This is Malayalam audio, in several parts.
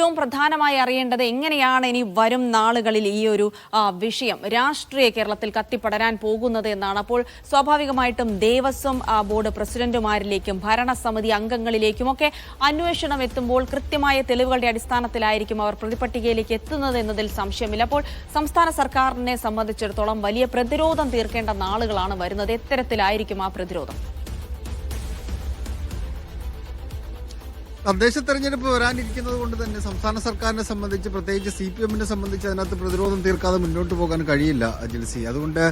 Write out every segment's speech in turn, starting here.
ഏറ്റവും പ്രധാനമായി അറിയേണ്ടത് എങ്ങനെയാണ് ഇനി വരും നാളുകളിൽ ഈ ഒരു വിഷയം രാഷ്ട്രീയ കേരളത്തിൽ കത്തിപ്പടരാൻ പോകുന്നത് എന്നാണ്. അപ്പോൾ സ്വാഭാവികമായിട്ടും ദേവസ്വം ബോർഡ് പ്രസിഡന്റുമാരിലേക്കും ഭരണസമിതി അംഗങ്ങളിലേക്കുമൊക്കെ അന്വേഷണം എത്തുമ്പോൾ കൃത്യമായ തെളിവുകളുടെ അടിസ്ഥാനത്തിലായിരിക്കും അവർ പ്രതിപട്ടികയിലേക്ക് എത്തുന്നത് എന്നതിൽ സംശയമില്ല. അപ്പോൾ സംസ്ഥാന സർക്കാരിനെ സംബന്ധിച്ചിടത്തോളം വലിയ പ്രതിരോധം തീർക്കേണ്ട നാളുകളാണ് വരുന്നത്. എത്തരത്തിലായിരിക്കും ആ പ്രതിരോധം. തദ്ദേശ തെരഞ്ഞെടുപ്പ് വരാനിരിക്കുന്നത് കൊണ്ട് തന്നെ സംസ്ഥാന സർക്കാരിനെ സംബന്ധിച്ച് പ്രത്യേകിച്ച് സി പി എമ്മിനെ സംബന്ധിച്ച് അതിനകത്ത് പ്രതിരോധം തീർക്കാതെ മുന്നോട്ട് പോകാൻ കഴിയില്ല ജിൽസി അതുകൊണ്ട്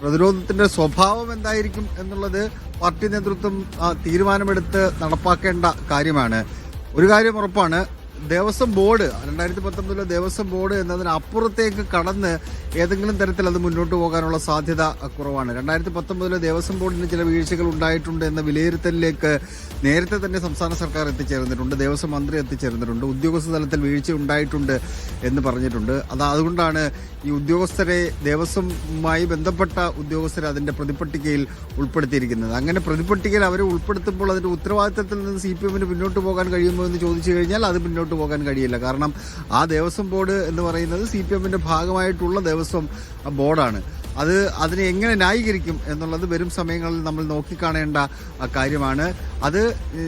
പ്രതിരോധത്തിന്റെ സ്വഭാവം എന്തായിരിക്കും എന്നുള്ളത് പാർട്ടി നേതൃത്വം തീരുമാനമെടുത്ത് നടപ്പാക്കേണ്ട കാര്യമാണ്. ഒരു കാര്യം ഉറപ്പാണ് ദേവസ്വം ബോർഡ് രണ്ടായിരത്തി പത്തൊമ്പതിലെ ദേവസ്വം ബോർഡ് എന്നതിനപ്പുറത്തേക്ക് കടന്ന് ഏതെങ്കിലും തരത്തിൽ അത് മുന്നോട്ട് പോകാനുള്ള സാധ്യത കുറവാണ്. രണ്ടായിരത്തി പത്തൊമ്പതിലെ ദേവസ്വം ബോർഡിന് ചില വീഴ്ചകൾ ഉണ്ടായിട്ടുണ്ട് എന്ന വിലയിരുത്തലിലേക്ക് നേരത്തെ തന്നെ സംസ്ഥാന സർക്കാർ എത്തിച്ചേർന്നിട്ടുണ്ട് ദേവസ്വം മന്ത്രി എത്തിച്ചേർന്നിട്ടുണ്ട് ഉദ്യോഗസ്ഥ തലത്തിൽ വീഴ്ച ഉണ്ടായിട്ടുണ്ട് എന്ന് പറഞ്ഞിട്ടുണ്ട്. അത് അതുകൊണ്ടാണ് ഈ ഉദ്യോഗസ്ഥരെ ദേവസ്വമായി ബന്ധപ്പെട്ട ഉദ്യോഗസ്ഥരെ അതിന്റെ പ്രതിപട്ടികയിൽ ഉൾപ്പെടുത്തിയിരിക്കുന്നത്. അങ്ങനെ പ്രതിപട്ടികയിൽ അവരെ ഉൾപ്പെടുത്തുമ്പോൾ അതിന്റെ ഉത്തരവാദിത്തത്തിൽ നിന്ന് സി പി എമ്മിന് മുന്നോട്ട് പോകാൻ കഴിയുമോ എന്ന് ചോദിച്ചു കഴിഞ്ഞാൽ അത് മുന്നോട്ട് പോകാൻ കഴിയില്ല. കാരണം ആ ദേവസ്വം ബോർഡ് എന്ന് പറയുന്നത് സി പി എമ്മിന്റെ ഭാഗമായിട്ടുള്ള ദേവസ്വം ബോർഡാണ്. അത് അതിനെ എങ്ങനെ ന്യായീകരിക്കും എന്നുള്ളത് വരും സമയങ്ങളിൽ നമ്മൾ നോക്കിക്കാണേണ്ട കാര്യമാണ്. അത്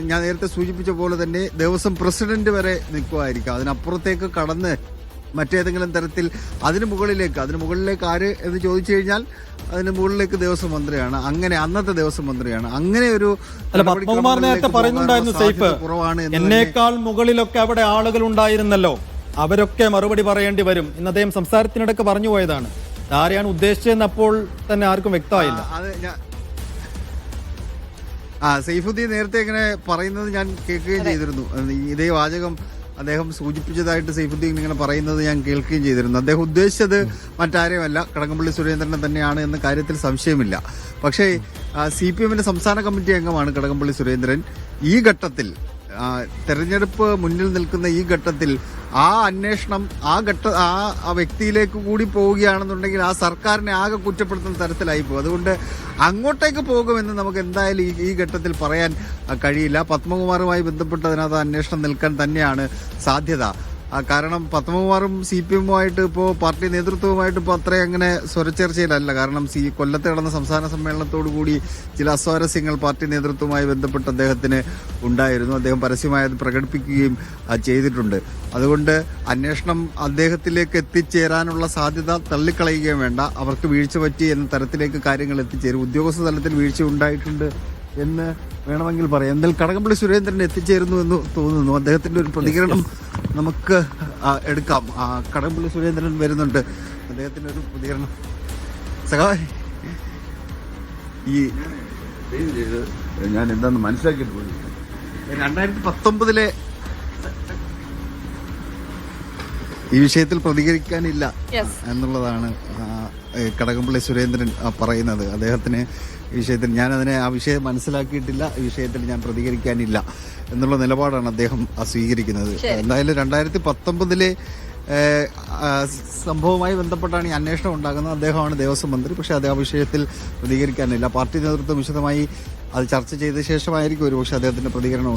ഞാൻ നേരത്തെ സൂചിപ്പിച്ച പോലെ തന്നെ ദേവസ്വം പ്രസിഡന്റ് വരെ നിൽക്കുമായിരിക്കാം. അതിനപ്പുറത്തേക്ക് കടന്ന് മറ്റേതെങ്കിലും തരത്തിൽ അതിന് മുകളിലേക്ക് അതിന് മുകളിലേക്ക് ആര് എന്ന് ചോദിച്ചു കഴിഞ്ഞാൽ അതിന് മുകളിലേക്ക് ദേവസ്വം മന്ത്രിയാണ്. അങ്ങനെ അന്നത്തെ ദേവസ്വം മന്ത്രിയാണ്. അങ്ങനെ ഒരു പത്മകുമാർ നേരത്തെ പറയുന്നുണ്ടായിരുന്നു സേഫ്. കുറവാണ് എന്നേക്കാൾ മുകളിലൊക്കെ അവിടെ ആളുകൾ ഉണ്ടായിരുന്നല്ലോ. അവരൊക്കെ മറുപടി പറയേണ്ടി വരും ഇന്ന് അദ്ദേഹം സംസാരത്തിനിടയ്ക്ക് പറഞ്ഞു പോയതാണ്. ആരെയാണ് ഉദ്ദേശിച്ചതെന്ന് അപ്പോൾ തന്നെ ആർക്കും വ്യക്തമായില്ല. ആ സൈഫുദ്ദീൻ നേരത്തെ ഇങ്ങനെ പറയുന്നത് ഞാൻ കേൾക്കുകയും ചെയ്തിരുന്നു. ഇതേ വാചകം അദ്ദേഹം സൂചിപ്പിച്ചതായിട്ട് സൈഫുദ്ദീൻ ഇങ്ങനെ പറയുന്നത് ഞാൻ കേൾക്കുകയും ചെയ്തിരുന്നു. അദ്ദേഹം ഉദ്ദേശിച്ചത് മറ്റാരെയുമല്ല കടകംപള്ളി സുരേന്ദ്രനെ തന്നെയാണ് എന്ന കാര്യത്തിൽ സംശയമില്ല. പക്ഷേ സി പി എമ്മിന്റെ സംസ്ഥാന കമ്മിറ്റി അംഗമാണ് കടകംപള്ളി സുരേന്ദ്രൻ. ഈ ഘട്ടത്തിൽ തെരഞ്ഞെടുപ്പ് മുന്നിൽ നിൽക്കുന്ന ഈ ഘട്ടത്തിൽ ആ അന്വേഷണം ആ ഘട്ട ആ വ്യക്തിയിലേക്ക് കൂടി പോവുകയാണെന്നുണ്ടെങ്കിൽ ആ സർക്കാരിനെ ആകെ കുറ്റപ്പെടുത്തുന്ന തരത്തിലായി പോകും. അതുകൊണ്ട് അങ്ങോട്ടേക്ക് പോകുമെന്ന് നമുക്ക് എന്തായാലും ഈ ഈ ഘട്ടത്തിൽ പറയാൻ കഴിയില്ല. പത്മകുമാറുമായി ബന്ധപ്പെട്ട് അതിനകത്ത് അന്വേഷണം നിൽക്കാൻ തന്നെയാണ് സാധ്യത. കാരണം പത്മകുമാറും സി പി എമ്മുമായിട്ട് ഇപ്പോൾ പാർട്ടി നേതൃത്വവുമായിട്ട് ഇപ്പോൾ അത്രയും അങ്ങനെ സ്വരച്ചേർച്ചയിലല്ല. കാരണം സി കൊല്ലത്ത് നടന്ന സംസ്ഥാന സമ്മേളനത്തോടു കൂടി ചില അസ്വാരസ്യങ്ങൾ പാർട്ടി നേതൃത്വവുമായി ബന്ധപ്പെട്ട് അദ്ദേഹത്തിന് ഉണ്ടായിരുന്നു. അദ്ദേഹം പരസ്യമായി അത് പ്രകടിപ്പിക്കുകയും ചെയ്തിട്ടുണ്ട്. അതുകൊണ്ട് അന്വേഷണം അദ്ദേഹത്തിലേക്ക് എത്തിച്ചേരാനുള്ള സാധ്യത തള്ളിക്കളയുകയും വേണ്ട. അവർക്ക് വീഴ്ച പറ്റി എന്ന തരത്തിലേക്ക് കാര്യങ്ങൾ എത്തിച്ചേരും. ഉദ്യോഗസ്ഥ തലത്തിൽ വീഴ്ച ഉണ്ടായിട്ടുണ്ട് എന്ന് വേണമെങ്കിൽ പറയാം. എന്തായാലും കടകംപള്ളി സുരേന്ദ്രൻ എത്തിച്ചേരുന്നു എന്ന് തോന്നുന്നു. അദ്ദേഹത്തിന്റെ ഒരു പ്രതികരണം നമുക്ക് എടുക്കാം. കടമ്പള്ളി സുരേന്ദ്രൻ വരുന്നുണ്ട്. അദ്ദേഹത്തിന്റെ ഒരു പ്രതികരണം. സഹാ ഈ ഞാൻ എന്താന്ന് മനസ്സിലാക്കിയിട്ട് പോയി. രണ്ടായിരത്തി പത്തൊമ്പതിലെ ഈ വിഷയത്തിൽ പ്രതികരിക്കാനില്ല എന്നുള്ളതാണ് കടകംപള്ളി സുരേന്ദ്രൻ പറയുന്നത്. അദ്ദേഹത്തിന് ഈ വിഷയത്തിൽ ഞാൻ അതിനെ ആ വിഷയം മനസ്സിലാക്കിയിട്ടില്ല ഈ വിഷയത്തിൽ ഞാൻ പ്രതികരിക്കാനില്ല എന്നുള്ള നിലപാടാണ് അദ്ദേഹം സ്വീകരിക്കുന്നത്. എന്തായാലും രണ്ടായിരത്തി പത്തൊമ്പതിലെ സംഭവമായി സംഭവവുമായി ബന്ധപ്പെട്ടാണ് ഈ അന്വേഷണം ഉണ്ടാകുന്നത്. അദ്ദേഹമാണ് ദേവസ്വം മന്ത്രി പക്ഷേ അത് ആ വിഷയത്തിൽ പ്രതികരിക്കാനില്ല. പാർട്ടി നേതൃത്വം വിശദമായി അത് ചർച്ച ചെയ്ത ശേഷമായിരിക്കും ഒരുപക്ഷെ അദ്ദേഹത്തിന്റെ പ്രതികരണം